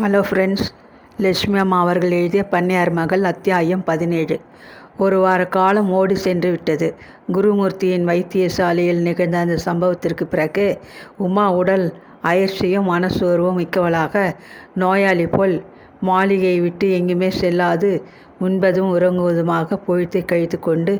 Hello friends Lakshmi அம்மா அவர்கள் எழுதிய பன்னியார் மகள் அத்தியாயம் பதினேழு. ஒரு வார காலம் ஓடி சென்று விட்டது. குருமூர்த்தியின் வைத்தியசாலையில் நிகழ்ந்த அந்த சம்பவத்திற்கு பிறகு உமா உடல் அயற்சியும் மனசோர்வும் மிக்கவளாக நோயாளி போல் மாளிகையை விட்டு எங்குமே செல்லாது உண்பதும் உறங்குவதுமாக பொழுத்தை கழித்து கொண்டு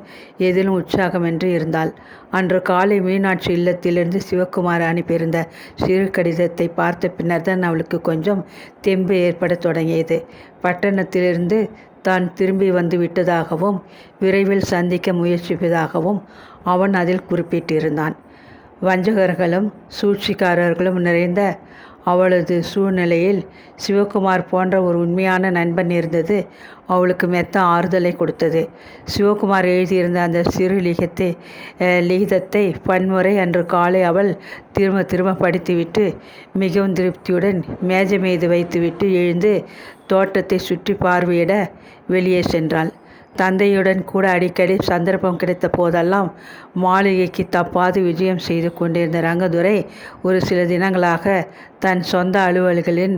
எதிலும் உற்சாகமின்றி இருந்தாள். அன்று காலை மீனாட்சி இல்லத்திலிருந்து சிவக்குமார் அனுப்பியிருந்த சிறு கடிதத்தை பார்த்த பின்னர் தான் அவளுக்கு கொஞ்சம் தெம்பு ஏற்படத் தொடங்கியது. பட்டணத்திலிருந்து தான் திரும்பி வந்து விட்டதாகவும் விரைவில் சந்திக்க முயற்சிப்பதாகவும் அவன் அதில் குறிப்பிட்டிருந்தான். வஞ்சகர்களும் சூழ்ச்சிக்காரர்களும் நிறைந்த அவளது சூழ்நிலையில் சிவகுமார் போன்ற ஒரு உண்மையான நண்பன் இருந்தது. அவளுக்கு மெத்த ஆறுதலை கொடுத்தது. சிவகுமார் எழுதியிருந்த அந்த சிறு லிகத்தை லிகிதத்தை பன்முறை அன்று காலை அவள் திரும்ப திரும்ப படித்துவிட்டு மிகவும் திருப்தியுடன் மேஜை மீது வைத்துவிட்டு எழுந்து தோட்டத்தை சுற்றி பார்வையிட வெளியே சென்றாள். தந்தையுடன் கூட அடிக்கடி சந்தர்ப்பம் கிடைத்த போதெல்லாம் மாளிகைக்கு தப்பாது விஜயம் செய்து கொண்டிருந்த ரங்கதுரை ஒரு சில தினங்களாக தன் சொந்த அலுவல்களின்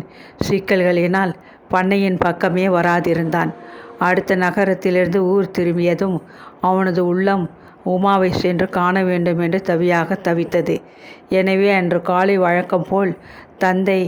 சிக்கல்களினால் பண்ணையின் பக்கமே வராதிருந்தான். அடுத்த நகரத்திலிருந்து ஊர் திரும்பியதும் அவனது உள்ளம் உமாவை சென்று காண வேண்டும் என்று தவியாக தவித்தது. எனவே அன்று காலை வழக்கம் போல் தந்தை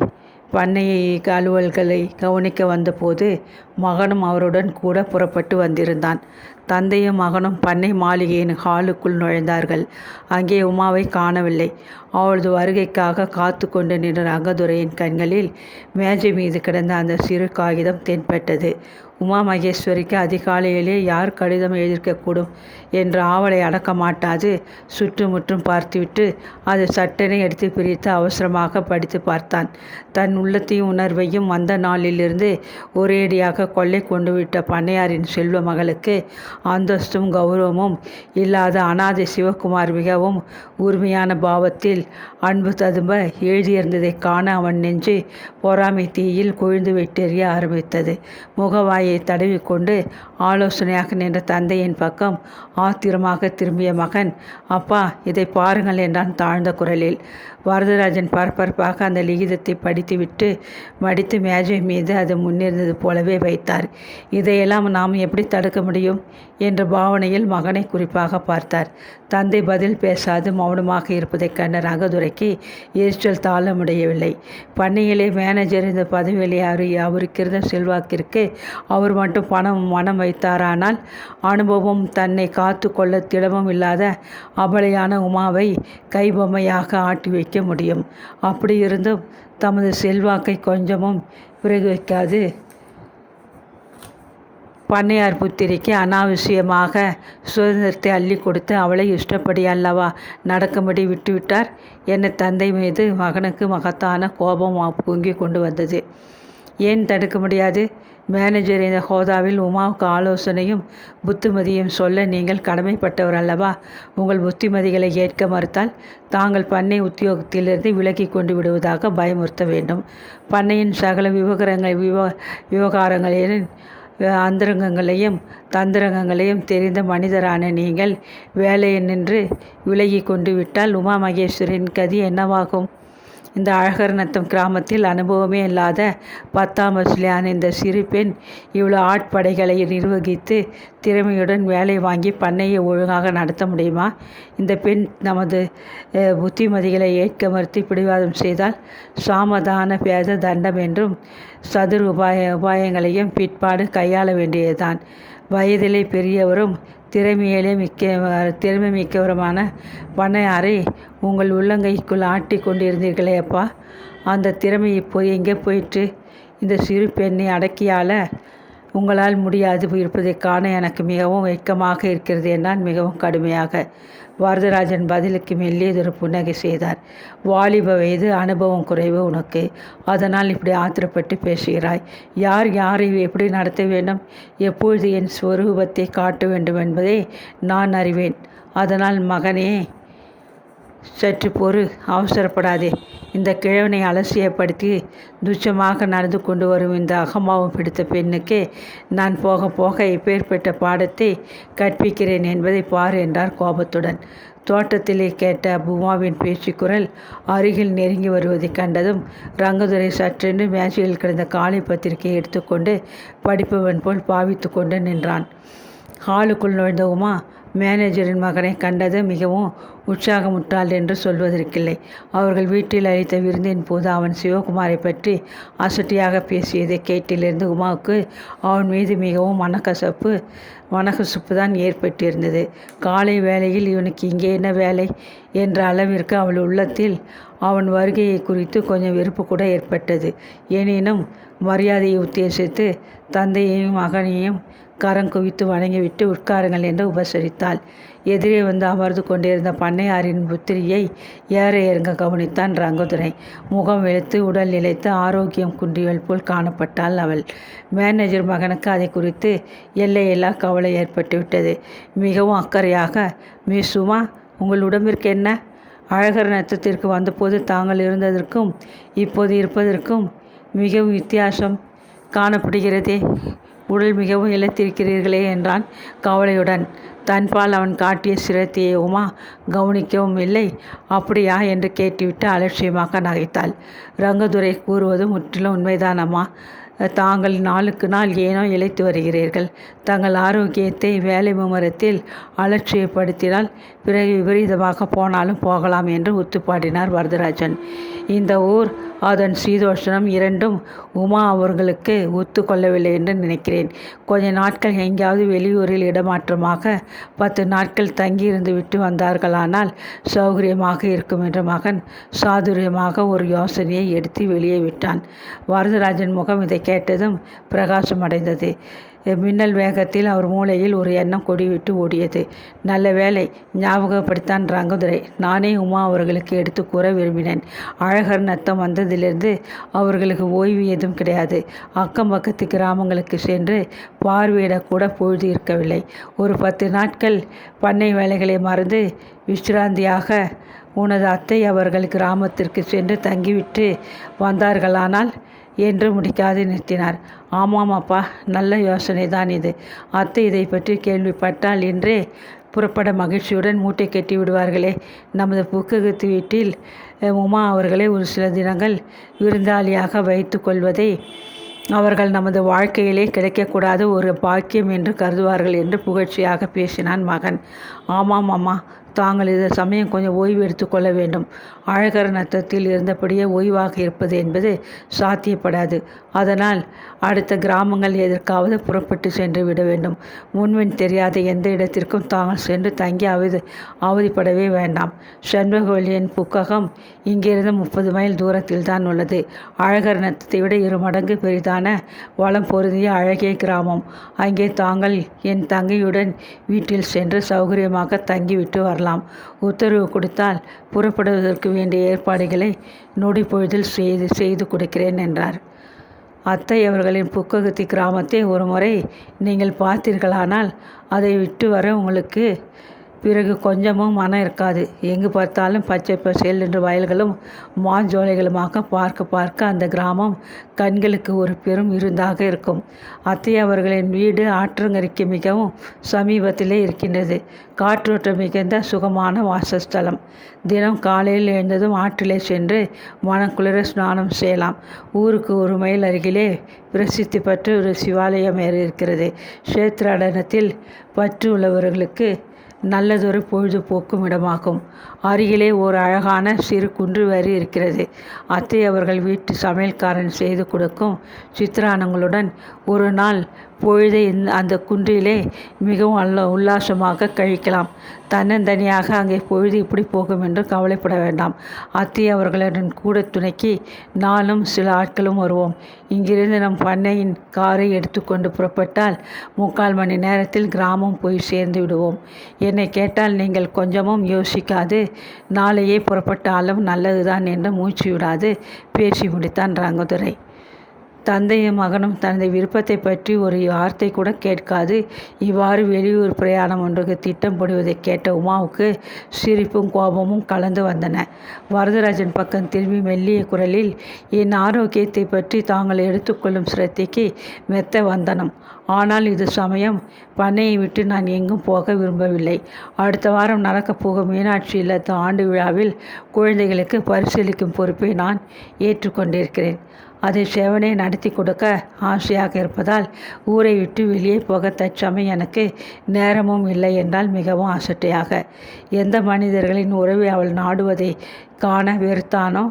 பண்ணையை அலுவல்களை கவனிக்க வந்தபோது மகனும் அவருடன் கூட புறப்பட்டு வந்திருந்தான். தந்தையும் மகனும் பண்ணை மாளிகையின் ஹாலுக்குள் நுழைந்தார்கள். அங்கே உமாவை காணவில்லை. அவளது வருகைக்காக காத்து கொண்டு நின்ற அங்கதுரையின் கண்களில் மேஜை மீது கிடந்த அந்த சிறு காகிதம் தென்பட்டது. உமா மகேஸ்வரிக்கு அதிகாலையிலே யார் கடிதம் எழுதியிருக்கக்கூடும் என்ற ஆவலை அடக்க மாட்டாது. சுற்றுமுற்றும் பார்த்துவிட்டு அது சட்டனை எடுத்து பிரித்து அவசரமாக படித்து பார்த்தான். தன் உள்ளத்தையும் உணர்வையும் வந்த நாளிலிருந்து ஒரேடியாக கொள்ளை கொண்டு விட்ட பண்ணையாரின் செல்வ மகளுக்கு அந்தஸ்தும் கௌரவமும் இல்லாத அனாதை சிவகுமார் மிகவும் உரிமையான பாவத்தில் அன்பு ததும்ப எழுதியிருந்ததை காண அவன் நெஞ்சு பொறாமை தீயில் கொழுந்து வெட்டெறிய ஆரம்பித்தது. முகவாய் தலையை தடவிக்கொண்டு ஆலோசனையாக நின்ற தந்தையின் பக்கம் ஆத்திரமாக திரும்பிய மகன் அப்பா இதை பாருங்கள் என்றான் தாழ்ந்த குரலில். வரதராஜன் பரபரப்பாக அந்த லிகிதத்தை படித்துவிட்டு மடித்து மேஜை மீது அது முன்னிருந்தது போலவே வைத்தார். இதையெல்லாம் நாம் எப்படி தடுக்க முடியும்? என்ற பாவனையில் மகனை குறிப்பாக பார்த்தார். தந்தை பதில் பேசாது மௌனமாக இருப்பதைக் கண்ட ரங்கதுரைக்கு எரிச்சல் தாழ முடியவில்லை பண்ணையிலே மேனேஜர் இந்த பதவியிலே அவர் அவருக்கு இருந்த செல்வாக்கிற்கு அவர் மட்டும் பணம் மனம் வைத்தாரானால் அனுபவம் தன்னை காத்து கொள்ள திடமும் இல்லாத அபலையான உமாவை கைபொம்மையாக ஆட்டி வைக்க முடியும். அப்படி இருந்தும் தமது செல்வாக்கை கொஞ்சமும் பிறகு வைக்காது பண்ணையார் புத்திரிக்கு அனாவசியமாக சுதந்திரத்தை அள்ளி கொடுத்து அவளை இஷ்டப்படி அல்லவா நடக்கும்படி விட்டுவிட்டார். என தந்தை மீது மகனுக்கு மகத்தான கோபம் பொங்கி கொண்டு வந்தது. ஏன் தடுக்க முடியாது? மேனேஜர் இந்த ஹோதாவில் உமாவுக்கு ஆலோசனையும் புத்திமதியும் சொல்ல நீங்கள் கடமைப்பட்டவர் அல்லவா? உங்கள் புத்திமதிகளை ஏற்க மறுத்தால் தாங்கள் பண்ணை உத்தியோகத்திலிருந்து விலக்கி கொண்டு விடுவதாக பயமுறுத்த வேண்டும். பண்ணையின் சகல விவகாரங்கள் விவ விவகாரங்களின் அந்தரங்கங்களையும் தந்திரங்கங்களையும் தெரிந்த மனிதரான நீங்கள் வேலையை நின்று விலகி கொண்டு விட்டால் உமா மகேஸ்வரின் கதி என்னவாகும்? இந்த அழகர்நத்தம் கிராமத்தில் அனுபவமே இல்லாத பத்தாம் வசூலியான இந்த சிறு பெண் இவ்வளோ ஆட்படைகளை நிர்வகித்து திறமையுடன் வேலை வாங்கி பண்ணையை ஒழுங்காக நடத்த முடியுமா? இந்த பெண் நமது புத்திமதிகளை ஏற்க மறுத்து பிடிவாதம் செய்தால் சாமதான பேத தண்டம் என்றும் சதுர் உபாய உபாயங்களையும் பிற்பாடு கையாள வேண்டியதுதான். வயதிலே பெரியவரும் திறமையிலே மிக்க திறமை மிக்கவருமான பண்ணையாரை உங்கள் உள்ளங்கைக்குள் ஆட்டி கொண்டிருந்தீர்களே அப்பா. அந்த திறமை இப்போது எங்கே போயிற்று? இந்த சிறு பெண்ணை அடக்கியால உங்களால் முடியாது இருப்பதை காண எனக்கு மிகவும் வெட்கமாக இருக்கிறது என்றான் மிகவும் கடுமையாக. வரதராஜன் பதிலுக்கு மெல்லியதொரு புன்னகை செய்தார். வாலிப வயது அனுபவம் குறைவு உனக்கு. அதனால் இப்படி ஆத்திரப்பட்டு பேசுகிறாய். யார் யாரை எப்படி நடத்த வேண்டும்? எப்பொழுது என் ஸ்வரூபத்தை காட்ட வேண்டும் என்பதை நான் அறிவேன். அதனால் மகனே சற்று பொறு அவசரப்படாதே. இந்த கிழவனை அலட்சியப்படுத்தி துச்சமாக நடந்து கொண்டு வரும் இந்த அகம்பாவம் பிடித்த பெண்ணுக்கே நான் போக போக இப்பேற்பட்ட பாடத்தை கற்பிக்கிறேன் என்பதை பார் என்றார் கோபத்துடன். தோட்டத்திலே கேட்ட உமாவின் பேச்சு குரல் அருகில் நெருங்கி வருவதைக் கண்டதும் ரங்கதுரை சற்றென்று மேஜையில் கிடந்த காலை பத்திரிகையை எடுத்துக்கொண்டு படிப்பவன் போல் பாவித்து கொண்டு நின்றான். ஹாலுக்குள் நுழைந்த உமா மேனேஜரின் மகனை கண்டது மிகவும் உற்சாகமுற்றாள் என்று சொல்வதற்கில்லை. அவர்கள் வீட்டில் அளித்த விருந்தின் போது அவன் சிவகுமாரை பற்றி அசட்டியாக பேசியதை கேட்டிலிருந்து உமாவுக்கு அவன் மீது மிகவும் மனக்கசப்பு மனக்கசப்பு தான் ஏற்பட்டிருந்தது. காலை வேளையில் இவனுக்கு இங்கே என்ன வேலை என்ற அளவிற்கு அவள் உள்ளத்தில் அவன் வருகையை குறித்து கொஞ்சம் வெறுப்பு கூட ஏற்பட்டது. எனினும் மரியாதையை உத்தேசித்து தந்தையையும் மகனையும் கரம் குவித்து வணங்கிவிட்டு உட்காருங்கள் என்று உபசரித்தாள். எதிரே வந்து அமர்ந்து கொண்டிருந்த பண்ணையாரின் புத்திரியை ஏற இறங்க கவனித்தான் ரங்கதுரை முகம் வெளுத்து உடல் நிலைத்து ஆரோக்கியம் குன்றியவள் போல் காணப்பட்டாள் அவள். மேனேஜர் மகனுக்கு அதை குறித்து எல்லையில்லா கவலை ஏற்பட்டுவிட்டது மிகவும் அக்கறையாக மீ சுமா உங்கள் உடம்பிற்கு என்ன? அழகர் நட்சத்திற்கு வந்தபோது தாங்கள் இருந்ததற்கும் இப்போது இருப்பதற்கும் மிகவும் வித்தியாசம் காணப்படுகிறதே. உடல் மிகவும் இழைத்திருக்கிறீர்களே என்றான் கவலையுடன். தன்பால் அவன் காட்டிய சிரத்தையை உமா கவனிக்கவும் இல்லை. அப்படியா என்று கேட்டுவிட்டு அலட்சியமாக நகைத்தாள். ரங்கதுரை கூறுவது முற்றிலும் உண்மைதானம்மா தாங்கள் நாளுக்கு நாள் ஏனோ இழைத்து வருகிறீர்கள். தங்கள் ஆரோக்கியத்தை வேலை மும்முரத்தில் அலட்சியப்படுத்தினால் பிறகு விபரீதமாக போனாலும் போகலாம் என்று ஒத்துப்பாடினார் வரதராஜன். இந்த ஊர் அதன் சீதோஷணம் இரண்டும் உமா அவர்களுக்கு ஒத்துக்கொள்ளவில்லை என்று நினைக்கிறேன். கொஞ்ச நாட்கள் எங்கேயாவது வெளியூரில் இடமாற்றமாக பத்து நாட்கள் தங்கியிருந்து விட்டு வந்தார்களானால் சௌகரியமாக இருக்கும் என்ற மகன் சாதுரியமாக ஒரு யோசனையை எடுத்து வெளியே விட்டான். வரதராஜன் முகம் இதை கேட்டதும் பிரகாசம் அடைந்தது மின்னல் வேகத்தில் அவர் மூளையில் ஒரு எண்ணம் கொடிவிட்டு ஓடியது. நல்ல வேலை ஞாபகப்படுத்தான் ரங்கதுரை. நானே உமா அவர்களுக்கு எடுத்து கூற விரும்பினேன். அழகர் நத்தம் வந்ததிலிருந்து அவர்களுக்கு ஓய்வு எதுவும் கிடையாது. அக்கம் பக்கத்து கிராமங்களுக்கு சென்று பார்வையிடக்கூட பொழுது இருக்கவில்லை. ஒரு பத்து நாட்கள் பண்ணை வேலைகளை மறந்து விசிராந்தியாக உனது அத்தை அவர்கள் கிராமத்திற்கு சென்று தங்கிவிட்டு வந்தார்களானால் என்று முடிக்காது நிறுத்தினார். ஆமாம் அப்பா நல்ல யோசனை தான் இது. அத்தை இதை பற்றி கேள்விப்பட்டால் என்றே புறப்பட மகிழ்ச்சியுடன் மூட்டை கட்டி விடுவார்களே. நமது புக்ககத்து வீட்டில் உமா அவர்களை ஒரு சில தினங்கள் விருந்தாளியாக வைத்து கொள்வதை அவர்கள் நமது வாழ்க்கையிலே கிடைக்கக்கூடாத ஒரு பாக்கியம் என்று கருதுவார்கள் என்று புகழ்ச்சியாக பேசினான் மகன். ஆமாம் அம்மா தாங்கள் இந்த சமயம் கொஞ்சம் ஓய்வு எடுத்துக்கொள்ள வேண்டும். அழகர் நத்தத்தில் இருந்தபடியே ஓய்வாக இருப்பது என்பது சாத்தியப்படாது. அதனால் அடுத்த கிராமங்கள் எதற்காவது புறப்பட்டு சென்று விட வேண்டும். முன்வின் தெரியாத எந்த இடத்திற்கும் தாங்கள் சென்று தங்கி அவதி அவதிப்படவே வேண்டாம். செண்பகவல்லியின் புக்ககம் இங்கிருந்து முப்பது மைல் தூரத்தில் தான் உள்ளது. அழகர் நத்தத்தை விட இரு மடங்கு பெரிதான வளம் பொருந்திய அழகிய கிராமம். அங்கே தாங்கள் என் தங்கையுடன் வீட்டில் சென்று சௌகரியமாக தங்கிவிட்டு வரலாம். உத்தரவு கொடுத்தால் புறப்படுவதற்கு வேண்டிய ஏற்பாடுகளை நொடி பொழுதில் செய்து செய்து கொடுக்கிறேன் என்றார். அத்தை அவர்களின் புக்ககத்தி கிராமத்தை ஒரு முறை நீங்கள் பார்த்தீர்களானால் அதை விட்டு வர உங்களுக்கு பிறகு கொஞ்சமும் மனம் இருக்காது. எங்கு பார்த்தாலும் பச்சை பசேல் என்று வயல்களும் மாஞ்சோலைகளுமாக பார்க்க பார்க்க அந்த கிராமம் கண்களுக்கு ஒரு பெரும் இருந்தாக இருக்கும். அத்தை அவர்களின் வீடு ஆற்றங்கரைக்கு மிகவும் சமீபத்திலே இருக்கின்றது. காற்றோட்டம் மிகுந்த சுகமான வாசஸ்தலம். தினம் காலையில் எழுந்ததும் ஆற்றிலே சென்று மனக்குளிர ஸ்நானம் செய்யலாம். ஊருக்கு ஒரு மைல் அருகிலே பிரசித்தி பெற்ற ஒரு சிவாலயம் இருக்கிறது க்ஷேத்ராடனத்தில் பற்று உள்ளவர்களுக்கு நல்லதொரு பொழுதுபோக்கும் இடமாகும். அருகிலே ஒரு அழகான சிறு குன்று வரி இருக்கிறது. அத்தை அவர்கள் வீட்டு சமையல்காரன் செய்து கொடுக்கும் சித்திரானங்களுடன் ஒரு நாள் பொழுதை அந்த குன்றிலே மிகவும் அல்ல உல்லாசமாக கழிக்கலாம். தன்னந்தனியாக அங்கே பொழுது இப்படி போகும் என்று கவலைப்பட வேண்டாம். அத்தி அவர்களுடன் கூட துணைக்கு நானும் சில ஆட்களும் வருவோம். இங்கிருந்து நம் பண்ணையின் காரை எடுத்துக்கொண்டு புறப்பட்டால் முக்கால் மணி நேரத்தில் கிராமம் போய் சேர்ந்து விடுவோம். என்னை கேட்டால் நீங்கள் கொஞ்சமும் யோசிக்காது. நாளையே புறப்பட்டாலும் நல்லதுதான் என்று மூச்சு விடாது. பேசி முடித்தான் ரங்கதுரை. தந்தையும் மகனும் தனது விருப்பத்தை பற்றி ஒரு வார்த்தை கூட கேட்காது. இவ்வாறு வெளியூர் பிரயாணம் ஒன்றுக்கு திட்டம் போடுவதை கேட்ட உமாவுக்கு சிரிப்பும் கோபமும் கலந்து வந்தன. வரதராஜன் பக்கம் திரும்பி மெல்லிய குரலில் என் ஆரோக்கியத்தை பற்றி தாங்கள் எடுத்துக்கொள்ளும் சிரத்தைக்கு மெத்த வந்தனம். ஆனால் இது சமயம். பண்ணையை விட்டு நான் எங்கும் போக விரும்பவில்லை. அடுத்த வாரம் நடக்கப் போகும் மீனாட்சி இல்லத்து ஆண்டு விழாவில் குழந்தைகளுக்கு பரிசீலிக்கும் பொறுப்பை நான் ஏற்றுக்கொண்டிருக்கிறேன். அதை செவனே நடத்தி கொடுக்க ஆசையாக இருப்பதால் ஊரை விட்டு வெளியே போக தற்சமயம் எனக்கு நேரமும் இல்லை என்றால் மிகவும் அசட்டையாக. எந்த மனிதர்களின் உறவை அவள் நாடுவதை காண வெறுத்தானோ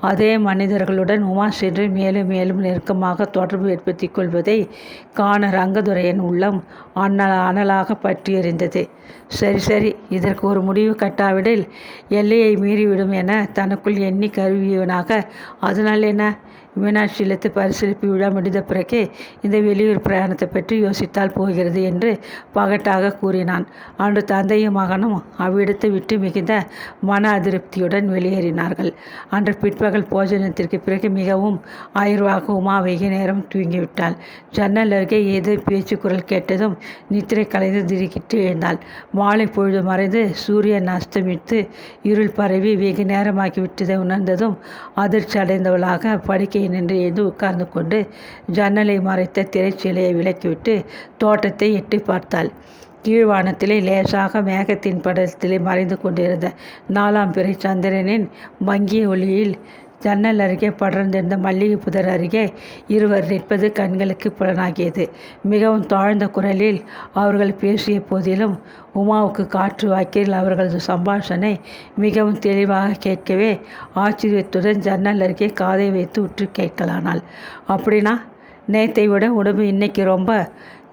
அதே மனிதர்களுடன் உமா சென்று மேலும் மேலும் நெருக்கமாக தொடர்பு ஏற்படுத்தி கொள்வதை காண ரங்கதுரையின் உள்ளம் அண்ணல் அனலாக பற்றி எறிந்தது சரி சரி இதற்கு ஒரு முடிவு கட்டாவிடில் எல்லையை மீறிவிடும் என தனக்குள் எண்ணி கருவியவனாக அதனால் என்ன? மீனாட்சி இல்லத்து பரிசீலிப்பு விழா முடிந்த பிறகே இந்த வெளியூர் பிரயாணத்தை பற்றி யோசித்தால் போகிறது என்று பகட்டாக கூறினான். அன்று தந்தையும் மகனும் அவ்விடத்தை விட்டு மிகுந்த மன அதிருப்தியுடன் வெளியேறினார்கள். அன்று பிற்பகல் போஜனத்திற்கு பிறகு மிகவும் ஆயிரவாக உமா வெகு நேரம் தூங்கிவிட்டாள். ஜன்னல் அருகே ஏதோ பேச்சு குரல் கேட்டதும் நித்திரை கலைந்து திடுக்கிட்டு எழுந்தாள். மாலை பொழுது மறைந்து சூரியன் அஸ்தமித்து இருள் பரவி வெகு நேரமாகிவிட்டதை உணர்ந்ததும் அதிர்ச்சி அடைந்தவளாக படுக்கையின் நின்று எது உட்கார்ந்து கொண்டு ஜன்னலை மறைத்த திரைச்சீலையை விலக்கிவிட்டு தோட்டத்தை எட்டி பார்த்தாள். கீழ்வானத்திலே லேசாக மேகத்தின் படத்திலே மறைந்து கொண்டிருந்த நாலாம் பிறை சந்திரனின் மங்கிய ஒளியில் ஜன்னல் அருகே படர்ந்திருந்த மல்லிகை புதர் அருகே இருவர் நிற்பது கண்களுக்கு புலனாகியது. மிகவும் தாழ்ந்த குரலில் அவர்கள் பேசிய போதிலும் உமாவுக்கு காற்று வாக்கில் அவர்களது சம்பாஷணை மிகவும் தெளிவாக கேட்கவே ஆச்சரியத்துடன் ஜன்னல் அருகே காதை வைத்து உற்று கேட்கலானாள். அப்படின்னா நேத்தை விட உடம்பு இன்னைக்கு ரொம்ப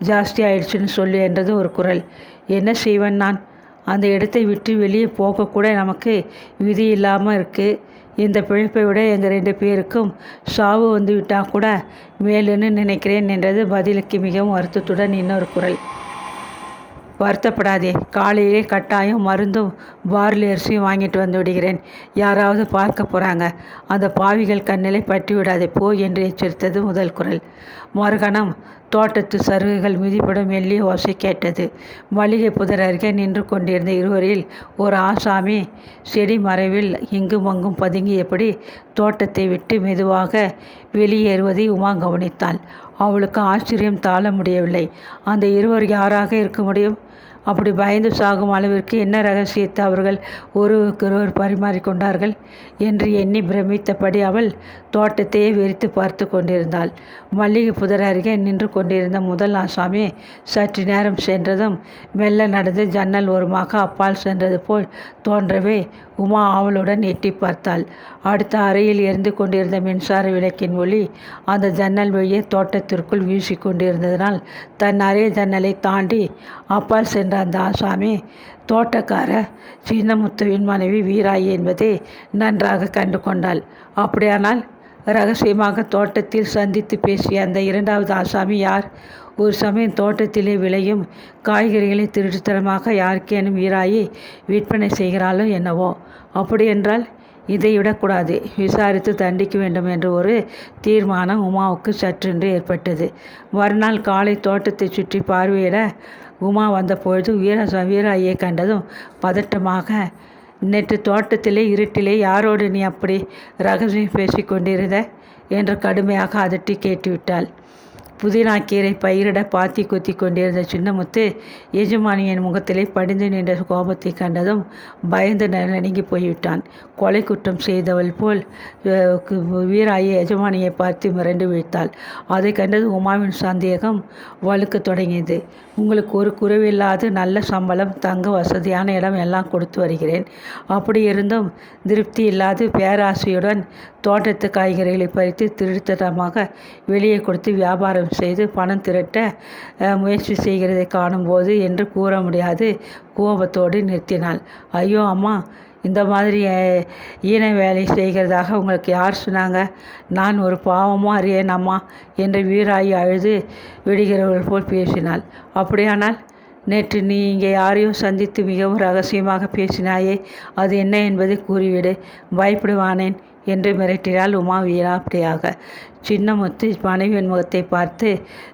ஜாஸ்தி ஆயிடுச்சுன்னு சொல்லு என்றது ஒரு குரல். என்ன செய்வேன் நான்? அந்த இடத்தை விட்டு வெளியே போகக்கூட நமக்கு விதி இல்லாமல் இருக்குது இந்த பிழைப்பை விட எங்கள் ரெண்டு பேருக்கும் சாவு வந்து விட்டால் கூட மேலுன்னு நினைக்கிறேன் என்றது பதிலுக்கு மிகவும் வருத்தத்துடன் இன்னொரு குரல். வருத்தப்படாதே. காலையிலே கட்டாயம் மருந்தும் பார்லி அரிசியும் வாங்கிட்டு வந்து விடுகிறேன். யாராவது பார்க்க போகிறாங்க அந்த பாவிகள் கண்ணிலை பற்றி விடாதே. போ என்று எச்சரித்தது முதல் குரல். மறுகணம் தோட்டத்து சருகுகள் மிதிப்படும் மெல்லிய ஓசை கேட்டது. மளிகை புதர் அருகே நின்று கொண்டிருந்த இருவரில் ஒரு ஆசாமி செடி மறைவில் இங்கும் அங்கும் பதுங்கியபடி தோட்டத்தை விட்டு மெதுவாக வெளியேறுவதை உமா கவனித்தாள். அவளுக்கு ஆச்சரியம் தாழ முடியவில்லை. அந்த இருவர் யாராக இருக்க முடியும்? அப்படி பயந்து சாகும் அளவிற்கு என்ன ரகசியத்தை அவர்கள் ஒருவருக்கொருவர் பரிமாறிக்கொண்டார்கள் என்று எண்ணி பிரமித்தபடி அவள் தோட்டத்தையே வெறித்து பார்த்து கொண்டிருந்தாள். மல்லிகை புதர் அருகே நின்று கொண்டிருந்த முதல் ஆசாமி சற்று நேரம் சென்றதும் மெல்ல நடந்து ஜன்னல் ஓரமாக அப்பால் சென்றது போல் தோன்றவே உமா ஆவலுடன் எட்டி பார்த்தாள். அடுத்த அறையில் எரிந்து கொண்டிருந்த மின்சார விளக்கின் ஒளி அந்த ஜன்னல் வழியே தோட்டத்திற்குள் வீசி கொண்டிருந்ததனால் தன் அறை ஜன்னலை தாண்டி அப்பால் சென்ற அந்த ஆசாமி தோட்டக்கார சின்னமுத்துவின் மனைவி வீராயி என்பதை நன்றாக கண்டு கொண்டாள். அப்படியானால் ரகசியமாக தோட்டத்தில் சந்தித்து பேசிய அந்த இரண்டாவது ஆசாமி யார்? ஒரு சமயம் தோட்டத்திலே விளையும் காய்கறிகளை திருட்டுத்தனமாக யாருக்கேனும் ஈராயி விற்பனை செய்கிறாளோ என்னவோ? அப்படியென்றால் இதை விடக்கூடாது. விசாரித்து தண்டிக்க வேண்டும் என்ற ஒரு தீர்மானம் உமாவுக்கு சற்றென்று ஏற்பட்டது. மறுநாள் காலை தோட்டத்தை சுற்றி பார்வையிட உமா வந்தபொழுது வீர வீராயை கண்டதும் பதட்டமாக நேற்று தோட்டத்திலே இருட்டிலே யாரோடு நீ அப்படி ரகசியம் பேசிக்கொண்டிருந்த? என்று கடுமையாக அதட்டி கேட்டுவிட்டாள். புதினாக்கீரை பயிரிட பாத்தி குத்தி கொண்டிருந்த சின்னமுத்து எஜமானியின் முகத்திலே படிந்து நின்ற கோபத்தை கண்டதும் பயந்து நடுங்கி போய்விட்டான். கொலை குற்றம் செய்தவள் போல் வீராயி எஜமானியை பார்த்து மிரண்டு விழித்தாள் அதை கண்டது உமாவின் சந்தேகம் வலுக்க தொடங்கியது. உங்களுக்கு ஒரு குறைவில்லாது நல்ல சம்பளம் தங்க வசதியான இடம் எல்லாம் கொடுத்து வருகிறேன். அப்படி இருந்தும் திருப்தி இல்லாது பேராசையுடன் தோட்டத்து காய்கறிகளை பறித்து திருத்தனமாக வெளியே கொடுத்து வியாபாரம் செய்து பணம் திரட்ட முயற்சி செய்கிறதை காணும்போது என்று கூற முடியாது. கோபத்தோடு நிறுத்தினாள். ஐயோ அம்மா இந்த மாதிரி ஈன வேலை செய்கிறதாக உங்களுக்கு யார் சொன்னாங்க? நான் ஒரு பாவமாக அறியேன் அம்மா என்று வீராயி அழுது விடுகிறவர்கள் போல் பேசினாள். அப்படியானால் நேற்று நீ இங்கே யாரையோ சந்தித்து மிகவும் ரகசியமாக பேசினாயே அது என்ன என்பதை கூறிவிடு. பயப்படுவானேன் என்று மிரட்டினாள் உமா வீராப்படியாக சின்னமுத்து மனைவியின் முகத்தை பார்த்து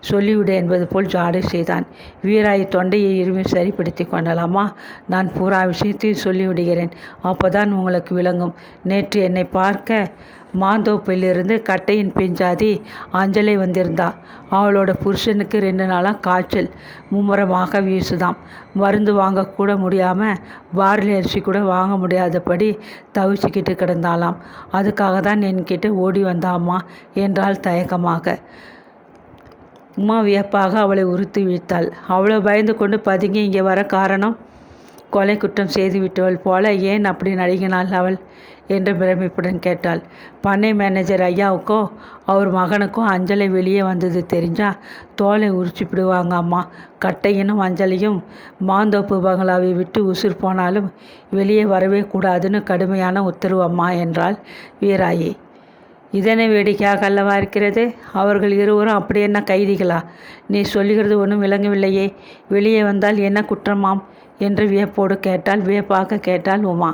சொல்லிவிடு என்பது போல் ஜாடை செய்தான். வீராய் தொண்டையை இருமி சரிப்படுத்தி கொண்டலாமா நான் பூரா விஷயத்தையும் சொல்லிவிடுகிறேன். அப்போதான் உங்களுக்கு விளங்கும். நேற்று என்னை பார்க்க மாந்தோப்பிலிருந்து கட்டையின் பெஞ்சாதி அஞ்சலை வந்திருந்தா. அவளோட புருஷனுக்கு ரெண்டு நாளாக காய்ச்சல். மும்முரமாக வீசுதாம். மருந்து வாங்கக்கூட முடியாமல் பார்லி அரிசி கூட வாங்க முடியாதபடி தவிச்சுக்கிட்டு கிடந்தாளாம். அதுக்காக தான் என்கிட்ட ஓடி வந்தாம்மா என்றாள் தயக்கமாக. உமா வியப்பாக அவளை உறுத்தி வீழ்த்தாள் அவ்வளோ பயந்து கொண்டு பதுங்கி இங்கே வர காரணம்? கொலை குற்றம் செய்துவிட்டவள் போல ஏன் அப்படி நடிகினாள் அவள்? என்று பிரமிப்புடன் கேட்டாள். பண்ணை மேனேஜர் ஐயாவுக்கோ அவர் மகனுக்கும் அஞ்சலை வெளியே வந்தது தெரிஞ்சா தோலை உரிச்சுப்பிடுவாங்க அம்மா. கட்டையினும் அஞ்சலியும் மாந்தோப்பு பங்களாவை விட்டு உசுர் போனாலும் வெளியே வரவே கூடாதுன்னு கடுமையான உத்தரவு அம்மா என்றாள் வீராயி. இதனை வேடிக்கையாக அல்லவா இருக்கிறது? அவர்கள் இருவரும் அப்படி என்ன கைதிகளா? நீ சொல்லுகிறது ஒன்றும் விளங்கவில்லையே. வெளியே வந்தால் என்ன குற்றமாம்? என்று வியப்போடு கேட்டால் வியப்பாக கேட்டாள் உமா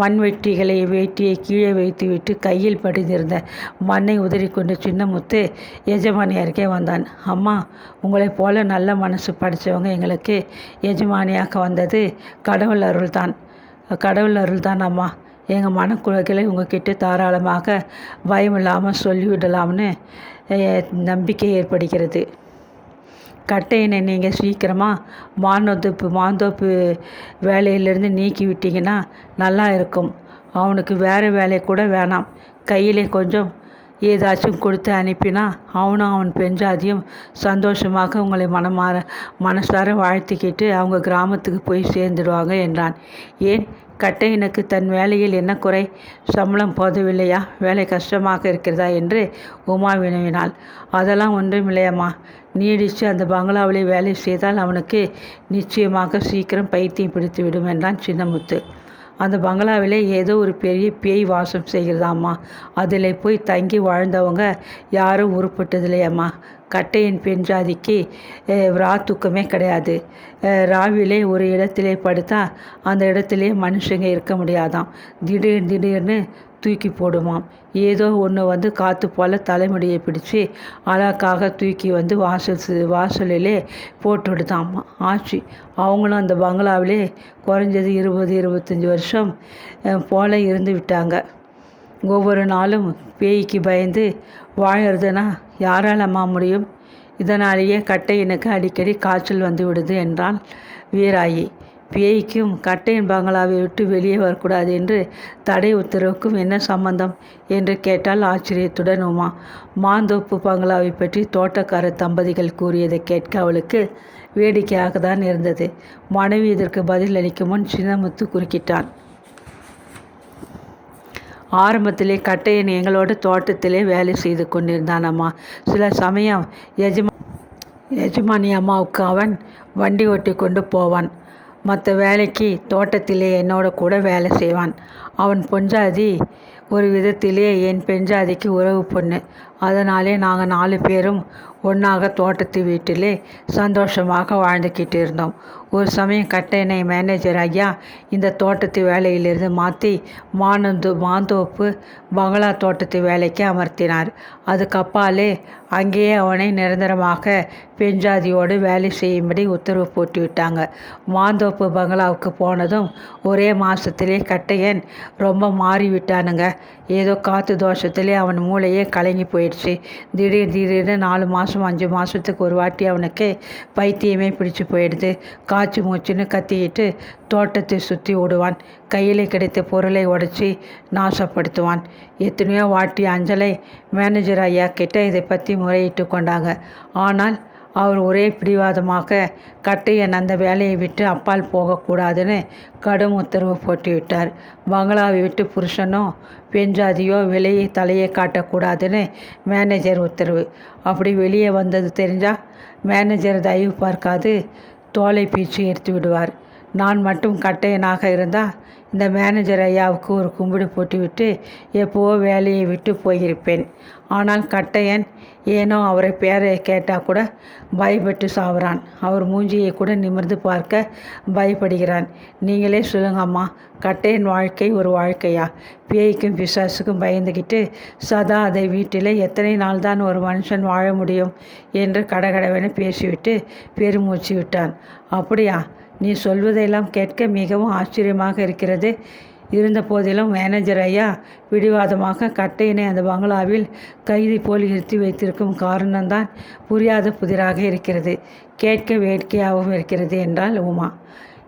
மண் வெட்டிகளை வேட்டியை கீழே வைத்துவிட்டு கையில் படிந்திருந்த மண்ணை உதறிக்கொண்டு சின்னமுத்து எஜமானி அருகே வந்தான். அம்மா உங்களைப் போல நல்ல மனசு படித்தவங்க எங்களுக்கு எஜமானியாக வந்தது கடவுள் அருள்தான். கடவுள் அருள் தான் அம்மா. எங்கள் மனக்குழகளை உங்ககிட்ட தாராளமாக பயமில்லாமல் சொல்லிவிடலாம்னு நம்பிக்கை ஏற்படுகிறது. கட்டையினை நீங்கள் சீக்கிரமாக மாந்தோப்பு மாந்தோப்பு வேலையிலேருந்து நீக்கி விட்டீங்கன்னா நல்லா இருக்கும். அவனுக்கு வேறு வேலை கூட வேணாம். கையிலே கொஞ்சம் ஏதாச்சும் கொடுத்து அனுப்பினா அவனும் அவன் பெஞ்சாதியும் சந்தோஷமாக உங்களை மனமாற மனசார வாழ்த்திக்கிட்டு அவங்க கிராமத்துக்கு போய் சேர்ந்துடுவாங்க என்றான். ஏன்? கட்டையனுக்கு தன் வேலையில் என்ன குறை? சம்பளம் போதவில்லையா? வேலை கஷ்டமாக இருக்கிறதா என்று உமா வினவினாள். அதெல்லாம் ஒன்றும் இல்லையம்மா நீடித்து அந்த பங்களாவிலே வேலை செய்தால் அவனுக்கு நிச்சயமாக சீக்கிரம் பைத்தியம் பிடித்து விடும் என்றான் சின்னமுத்து. அந்த பங்களாவிலே ஏதோ ஒரு பெரிய பேய் வாசம் செய்கிறதாம்மா. அதில் போய் தங்கி வாழ்ந்தவங்க யாரும் உருப்பட்டதில்லையம்மா. கட்டையின் பெண் ஜாதிக்கு ரா தூக்கமே கிடையாது. ராவிலே ஒரு இடத்திலே படுத்தா அந்த இடத்திலே மனுஷங்க இருக்க முடியாதாம். திடீர் திடீர்னு தூக்கி போடுமாம். ஏதோ ஒன்று வந்து காற்று போல் தலைமுடியை பிடிச்சி அழகாக தூக்கி வந்து வாசல் வாசலிலே போட்டுவிடுதாம். ஆட்சி அவங்களும் அந்த பங்களாவிலே குறைஞ்சது இருபது இருபத்தஞ்சி வருஷம் போல் இருந்து விட்டாங்க. ஒவ்வொரு நாளும் பேய்க்கு பயந்து வாழறதுன்னா யாரால் அம்மா முடியும்? இதனாலேயே கட்டை எனக்கு அடிக்கடி காய்ச்சல் வந்து விடுது என்றான் வீராயி. பேய்க்கும் கட்டையின் பங்களாவை விட்டு வெளியே வரக்கூடாது என்று தடை உத்தரவுக்கும் என்ன சம்பந்தம் என்று கேட்டால் ஆச்சரியத்துடன் உமா. மாந்தோப்பு பங்களாவை பற்றி தோட்டக்கார தம்பதிகள் கூறியதை கேட்க அவளுக்கு வேடிக்கையாக தான் இருந்தது. மனைவி இதற்கு பதில் அளிக்கும் முன் சின்னமுத்து குறுக்கிட்டான். ஆரம்பத்திலே கட்டையன் எங்களோட தோட்டத்திலே வேலை செய்து கொண்டிருந்தான் அம்மா. சில சமயம் எஜமா எஜமானி அம்மாவுக்கு அவன் வண்டி ஓட்டி கொண்டு போவான். மற்ற வேலைக்கு தோட்டத்திலே என்னோட கூட வேலை செய்வான். அவன் பொஞ்சாதி ஒரு விதத்திலே என் பெஞ்சாதிக்கு உறவு பொண்ணு. அதனாலே நாங்கள் நாலு பேரும் ஒன்றாக தோட்டத்து வீட்டிலே சந்தோஷமாக வாழ்ந்துக்கிட்டு இருந்தோம். ஒரு சமயம் கட்டையனை மேனேஜர் ஐயா இந்த தோட்டத்து வேலையிலிருந்து மாற்றி மானந்து மாந்தோப்பு பங்களா தோட்டத்து வேலைக்கு அமர்த்தினார். அதுக்கப்பாலே அங்கேயே அவனை நிரந்தரமாக பெஞ்சாதியோடு வேலை செய்யும்படி உத்தரவு போட்டுவிட்டாங்க. மாந்தோப்பு பங்களாவுக்கு போனதும் ஒரே மாதத்திலே கட்டையன் ரொம்ப மாறி விட்டானுங்க ஏதோ காற்று தோஷத்திலே அவன் மூளையே கலங்கி போயிடுச்சு. திடீர் திடீர்னு நாலு மாதம் அஞ்சு மாதத்துக்கு ஒரு வாட்டி அவனுக்கு பைத்தியமே பிடிச்சி போயிடுது. காய்ச்சி மூச்சுன்னு கத்திக்கிட்டு தோட்டத்தை சுற்றி விடுவான் கையில் கிடைத்த பொருளை உடச்சி நாசப்படுத்துவான். எத்தனையோ வாட்டி அஞ்சலை மேனேஜர் ஐயா கிட்ட இதை பற்றி முறையிட்டு கொண்டாங்க. ஆனால் அவர் ஒரே பிடிவாதமாக கட்டையன் அந்த வேலையை விட்டு அப்பால் போகக்கூடாதுன்னு கடும் உத்தரவு போட்டுவிட்டார். பங்களாவை விட்டு புருஷனோ பெஞ்சாதியோ வெளியே தலையை காட்டக்கூடாதுன்னு மேனேஜர் உத்தரவு. அப்படி வெளியே வந்தது தெரிஞ்சால் மேனேஜர் தயவு பார்க்காது தோலை பீச்சு எடுத்து விடுவார். நான் மட்டும் கட்டையனாக இருந்தால் இந்த மேனேஜர் ஐயாவுக்கு ஒரு கும்பிடு போட்டுவிட்டு எப்போவோ வேலையை விட்டு போயிருப்பேன். ஆனால் கட்டையன் ஏனோ அவரை பேரை கேட்டால் கூட பயப்பட்டு சாவுறான். அவர் மூஞ்சியை கூட நிமிர்ந்து பார்க்க பயப்படுகிறான். நீங்களே சொல்லுங்கம்மா கட்டையன் வாழ்க்கை ஒரு வாழ்க்கையா? பேய்க்கும் பிசாசுக்கும் பயந்துக்கிட்டு சதா அதை வீட்டில் எத்தனை நாள் தான் ஒரு மனுஷன் வாழ முடியும் என்று கடகடவென பேசிவிட்டு பெருமூச்சு விட்டான். அப்படியா? நீ சொல்வதையெல்லாம் கேட்க மிகவும் ஆச்சரியமாக இருக்கிறது. இருந்த போதிலும் மேனேஜர் ஐயா பிடிவாதமாக கட்டையினை அந்த பங்களாவில் கைதி போல் இருத்தி வைத்திருக்கும் காரணம்தான் புரியாத புதிராக இருக்கிறது. கேட்க வேடிக்கையாகவும் இருக்கிறது என்றால் உமா.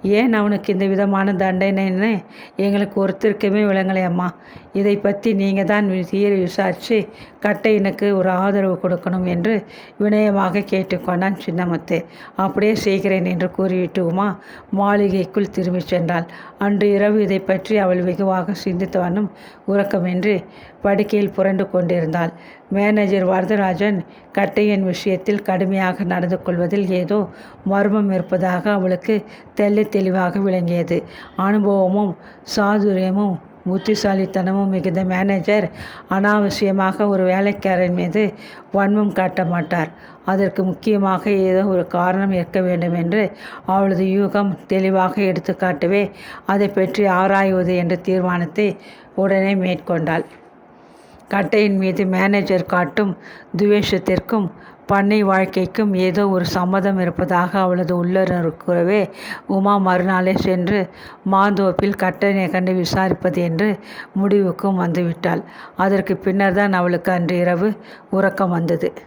ஏன் அவனுக்கு இந்த விதமான தண்டனைன்னு? எங்களுக்கு ஒருத்தருக்குமே விளங்கலை அம்மா. இதை பற்றி நீங்கள் தான் தீர விசாரித்து கட்டையனுக்கு ஒரு ஆதரவு கொடுக்கணும் என்று வினயமாக கேட்டுக்கொண்டான் சின்னமுத்து. அப்படியே செய்கிறேன் என்று கூறிவிட்டு உமா மாளிகைக்குள் திரும்பிச் சென்றாள். அன்று இரவு இதை பற்றி அவள் வெகுவாக சிந்தித்தவனும் உறக்கமின்றி படுக்கையில் புரண்டு கொண்டிருந்தாள். மேனேஜர் வரதராஜன் கட்டையன் விஷயத்தில் கடுமையாக நடந்து கொள்வதில் ஏதோ மர்மம் இருப்பதாக அவளுக்கு தெல்ல தெளிவாக விளங்கியது. அனுபவமும் சாதுரியமும் புத்திசாலித்தனமும் மிகுந்த மேனேஜர் அனாவசியமாக ஒரு வேலைக்காரன் மீது வன்மம் காட்ட மாட்டார். அதற்கு முக்கியமாக ஏதோ ஒரு காரணம் இருக்க வேண்டும் என்று அவளது யூகம் தெளிவாக எடுத்துக்காட்டவே அதை பற்றி ஆராய்வது என்ற தீர்மானத்தை உடனே மேற்கொண்டாள். கட்டையின் மீது மேனேஜர் காட்டும் துவேஷத்திற்கும் பண்ணை வாழ்க்கைக்கும் ஏதோ ஒரு சம்மதம் இருப்பதாக அவளது உள்ளுணர்வுக்கூறவே உமா மறுநாளே சென்று மாந்தோப்பில் கட்டணை கண்டு விசாரிப்பது என்று முடிவுக்கும் வந்துவிட்டாள். அதற்கு பின்னர் தான் அவளுக்கு அன்று இரவு உறக்கம் வந்தது.